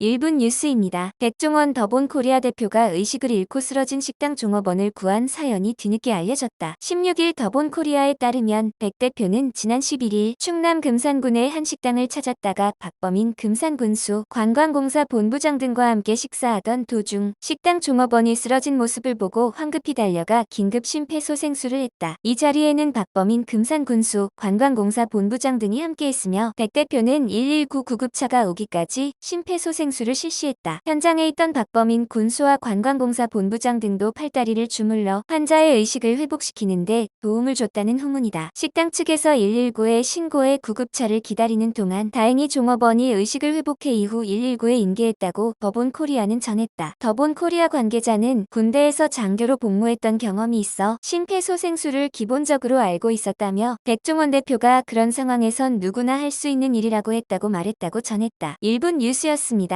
1분 뉴스입니다. 백종원 더본 코리아 대표가 의식을 잃고 쓰러진 식당 종업원을 구한 사연이 뒤늦게 알려졌다. 16일 더본 코리아에 따르면 백 대표는 지난 11일 충남 금산군의 한 식당을 찾았다가 박범인 금산군수 관광공사 본부장 등과 함께 식사하던 도중 식당 종업원이 쓰러진 모습을 보고 황급히 달려가 긴급 심폐소생술을 했다. 이 자리에는 박범인 금산군수 관광공사 본부장 등이 함께했으며 백 대표는 119 구급차가 오기까지 심폐소생 술을 실시했다. 현장에 있던 박범인 군수와 관광공사 본부장 등도 팔다리를 주물러 환자의 의식을 회복시키는데 도움을 줬다는 후문이다. 식당 측에서 119에 신고해 구급차를 기다리는 동안 다행히 종업원이 의식을 회복해 이후 119에 인계했다고 더본 코리아는 전했다. 더본 코리아 관계자는 군대에서 장교로 복무했던 경험이 있어 심폐소생술을 기본적으로 알고 있었다며 백종원 대표가 그런 상황에선 누구나 할 수 있는 일이라고 했다고 말했다고 전했다. 1분 뉴스였습니다.